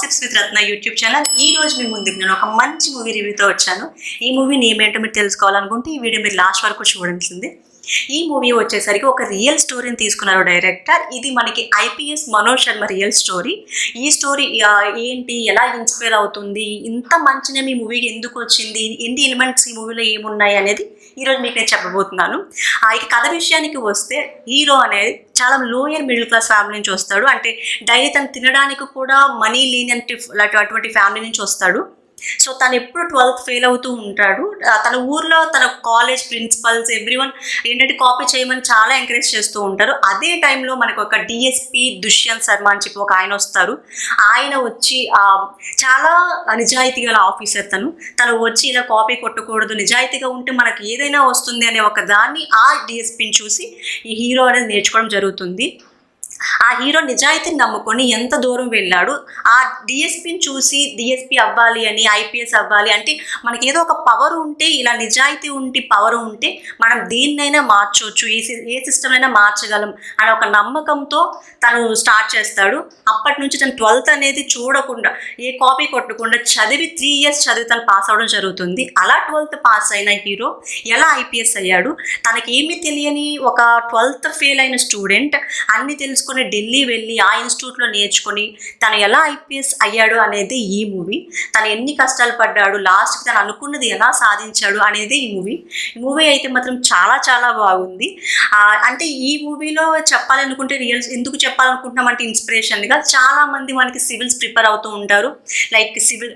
Gossips with Ratna YouTube channel ఈ రోజు మీ ముందుకు నేను ఒక మంచి మూవీ రివ్యూతో వచ్చాను. ఈ మూవీ నేమేంటో మీరు తెలుసుకోవాలనుకుంటే ఈ వీడియో మీరు లాస్ట్ వరకు చూడాల్సింది. ఈ మూవీ వచ్చేసరికి ఒక రియల్ స్టోరీని తీసుకున్నారు డైరెక్టర్ ఇది మనకి IPS Manoj Sharma real story ఈ స్టోరీ ఏంటి ఎలా ఇన్స్పైర్ అవుతుంది ఇంత మంచి నేమ్ ఈ మూవీకి ఎందుకు వచ్చింది ఎన్ని ఎలిమెంట్స్ ఈ మూవీలో ఏమున్నాయి అనేది ఈరోజు మీకు నేను చెప్పబోతున్నాను. ఆ, ఇక కథ విషయానికి వస్తే హీరో అనేది చాలా లోయర్ మిడిల్ క్లాస్ ఫ్యామిలీ నుంచి వస్తాడు. అంటే డైలీ తను తినడానికి కూడా మనీ లేని అటువంటి ఫ్యామిలీ నుంచి వస్తాడు. సో తను ఎప్పుడు ట్వెల్త్ ఫెయిల్ అవుతూ ఉంటాడు. తన ఊర్లో తన కాలేజ్ ప్రిన్సిపల్స్ ఎవ్రీవన్ ఏంటంటే కాపీ చేయమని చాలా ఎంకరేజ్ చేస్తూ ఉంటారు. అదే టైంలో మనకు ఒక డిఎస్పి దుష్యంత్ శర్మ అని చెప్పి ఒక ఆయన వస్తారు. ఆయన వచ్చి చాలా నిజాయితీ గల ఆఫీసర్ తను. తను వచ్చి ఇలా కాపీ కొట్టకూడదు నిజాయితీగా ఉంటే మనకి ఏదైనా వస్తుంది అనే ఒక దాన్ని ఆ డిఎస్పిని చూసి ఈ హీరో అనేది నేర్చుకోవడం జరుగుతుంది. ఆ హీరో నిజాయితీని నమ్ముకొని ఎంత దూరం వెళ్ళాడు ఆ డిఎస్పిని చూసి డిఎస్పి అవ్వాలి అని ఐపీఎస్ అవ్వాలి అంటే మనకి ఏదో ఒక పవర్ ఉంటే ఇలా నిజాయితీ ఉంటే పవర్ ఉంటే మనం దేన్నైనా మార్చవచ్చు ఏ సి- ఏ సిస్టమ్ అయినా మార్చగలం అనే ఒక నమ్మకంతో తను స్టార్ట్ చేస్తాడు. అప్పటి నుంచి తను ట్వెల్త్ అనేది చూడకుండా ఏ కాపీ కొట్టకుండా చదివి త్రీ ఇయర్స్ చదివి తను పాస్ అవ్వడం జరుగుతుంది. అలా ట్వెల్త్ పాస్ అయిన హీరో ఎలా ఐపీఎస్ అయ్యాడు? తనకి ఏమీ తెలియని ఒక ట్వెల్త్ ఫెయిల్ అయిన స్టూడెంట్ అన్ని తెలుసుకుని ఢిల్లీ వెళ్ళి ఆ ఇన్స్టిట్యూట్లో నేర్చుకుని తను ఎలా ఐపీఎస్ అయ్యాడు అనేది ఈ మూవీ. తను ఎన్ని కష్టాలు పడ్డాడు లాస్ట్కి తను అనుకున్నది ఎలా సాధించాడు అనేది ఈ మూవీ. ఈ మూవీ అయితే మాత్రం చాలా చాలా బాగుంది. అంటే ఈ మూవీలో చెప్పాలనుకుంటే రియల్ ఎందుకు చెప్పాలనుకుంటున్నామంటే ఇన్స్పిరేషన్గా చాలామంది మనకి సివిల్స్ ప్రిపేర్ అవుతూ ఉంటారు. లైక్ సివిల్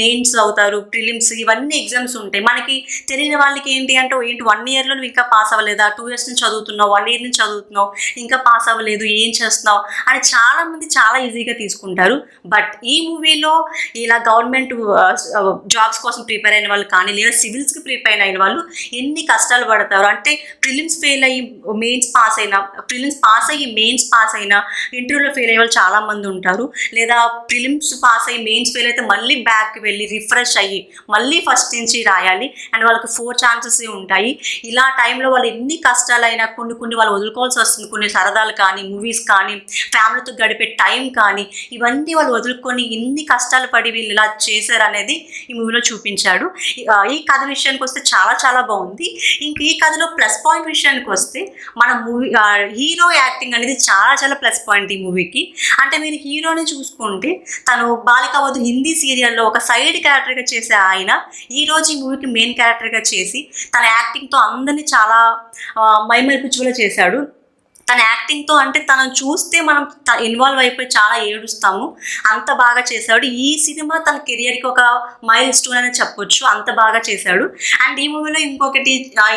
మెయిన్స్ అవుతారు ప్రిలిమ్స్ ఇవన్నీ ఎగ్జామ్స్ ఉంటాయి. మనకి తెలియని వాళ్ళకి ఏంటి అంటే ఏంటి వన్ ఇయర్లో నువ్వు ఇంకా పాస్ అవ్వలేదా? టూ ఇయర్స్ నుంచి చదువుతున్నావు వన్ ఇయర్ నుంచి చదువుతున్నావు ఇంకా పాస్ అవ్వలేదు ఏం చేస్తున్నావు అని చాలామంది చాలా ఈజీగా తీసుకుంటారు. బట్ ఈ మూవీలో ఇలా గవర్నమెంట్ జాబ్స్ కోసం ప్రిపేర్ అయిన వాళ్ళు కానీ లేదా సివిల్స్కి ప్రిపేర్ అయిన వాళ్ళు ఎన్ని కష్టాలు పడతారు? అంటే ప్రిలిమ్స్ ఫెయిల్ అయ్యి మెయిన్స్ పాస్ అయినా ప్రిలిమ్స్ పాస్ అయ్యి మెయిన్స్ పాస్ అయినా ఇంటర్వ్యూలో ఫెయిల్ అయ్యే వాళ్ళు చాలా మంది ఉంటారు. లేదా ప్రిలిమ్స్ పాస్ అయ్యి మెయిన్స్ ఫెయిల్ అయితే మళ్ళీ బ్యాక్ వెళ్ళి రిఫ్రెష్ అయ్యి మళ్ళీ ఫస్ట్ నుంచి రాయాలి. అండ్ వాళ్ళకి ఫోర్ ఛాన్సెస్ ఉంటాయి. ఇలా టైంలో వాళ్ళు ఎన్ని కష్టాలైనా కొన్ని కొన్ని వాళ్ళు వదులుకోవాల్సి వస్తుంది. కొన్ని సరదాలు కానీ మూవీ మూవీస్ కానీ ఫ్యామిలీతో గడిపే టైం కానీ ఇవన్నీ వాళ్ళు వదులుకొని ఎన్ని కష్టాలు పడి వీళ్ళు ఇలా చేశారనేది ఈ మూవీలో చూపించాడు. ఈ- కథ విషయానికి వస్తే చాలా చాలా బాగుంది. ఇంక ఈ కథలో ప్లస్ పాయింట్ విషయానికి వస్తే మన మూవీ హీరో యాక్టింగ్ అనేది చాలా చాలా ప్లస్ పాయింట్ ఈ మూవీకి అంటే మీరు హీరోని చూసుకుంటే తను బాలిక వధు హిందీ సీరియల్లో ఒక సైడ్ క్యారెక్టర్గా చేసే ఆయన ఈ రోజు ఈ మూవీకి మెయిన్ క్యారెక్టర్గా చేసి తన యాక్టింగ్తో అందరినీ చాలా ఆ, చేశాడు. తన యాక్టింగ్తో అంటే తనను చూస్తే మనం ఇన్వాల్వ్ అయిపోయి చాలా ఏడుస్తాము. అంత బాగా చేశాడు. ఈ సినిమా తన కెరియర్కి ఒక మైల్ స్టోన్ అని చెప్పొచ్చు. అంత బాగా చేశాడు. అండ్ ఈ మూవీలో ఇంకొకటి ఆ,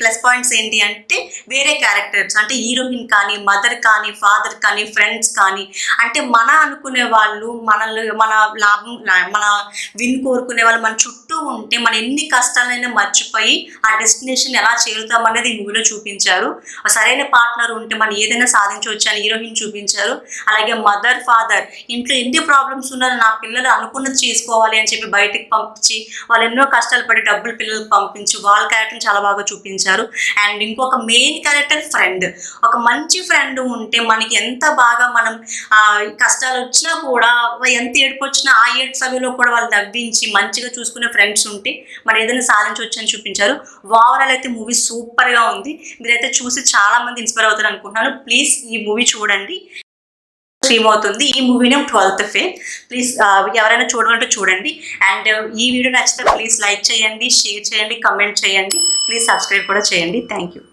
ప్లస్ పాయింట్స్ ఏంటి అంటే వేరే క్యారెక్టర్స్ అంటే హీరోయిన్ కానీ మదర్ కానీ ఫాదర్ కానీ ఫ్రెండ్స్ కానీ. అంటే మన అనుకునే వాళ్ళు మనల్ని మన లాభం లా- మన విన్ కోరుకునే వాళ్ళు మన చుట్టూ ఉంటే మన ఎన్ని కష్టాలైనా మర్చిపోయి ఆ డెస్టినేషన్ ఎలా చేరుతామనేది ఈ మూవీలో చూపించారు. సరైన పార్ట్నర్ ఉంటే మనం ఏదైనా సాధించవచ్చు అని హీరోయిన్ చూపించారు. అలాగే మదర్ ఫాదర్ ఇంట్లో ఎన్ని ప్రాబ్లమ్స్ ఉన్నా నా పిల్లలు అనుకున్నది చేసుకోవాలి అని చెప్పి బయటికి పంపించి వాళ్ళు ఎన్నో కష్టాలు పడి డబ్బులు పిల్లలకు పంపించి వాళ్ళ క్యారెక్టర్ చాలా బాగా చూపించారు. అండ్ ఇంకొక మెయిన్ క్యారెక్టర్ ఫ్రెండ్ ఒక మంచి ఫ్రెండ్ ఉంటే మనకి ఎంత బాగా మనం కష్టాలు వచ్చినా కూడా ఎంత ఏడుపు వచ్చినా ఆ ఏడు సమయంలో కూడా వాళ్ళు నవ్వించి మంచిగా చూసుకునే ఫ్రెండ్స్ ఉంటే మనం ఏదైనా సాధించవచ్చు అని చూపించారు. ఓవరాల్ అయితే మూవీ సూపర్గా ఉంది. మీరైతే చూసి చాలా మంది ఇన్స్పైర్ అవుతారు అనుకుంటున్నాను. ప్లీజ్ ఈ మూవీ చూడండి. స్ట్రీమ్ అవుతుంది ఈ movie name twelfth fail please ఎవరైనా చూడమంటే చూడండి. అండ్ ఈ వీడియో నచ్చితే ప్లీజ్ లైక్ చేయండి షేర్ చేయండి కమెంట్ చేయండి. ప్లీజ్ సబ్స్క్రైబ్ కూడా చేయండి. Thank you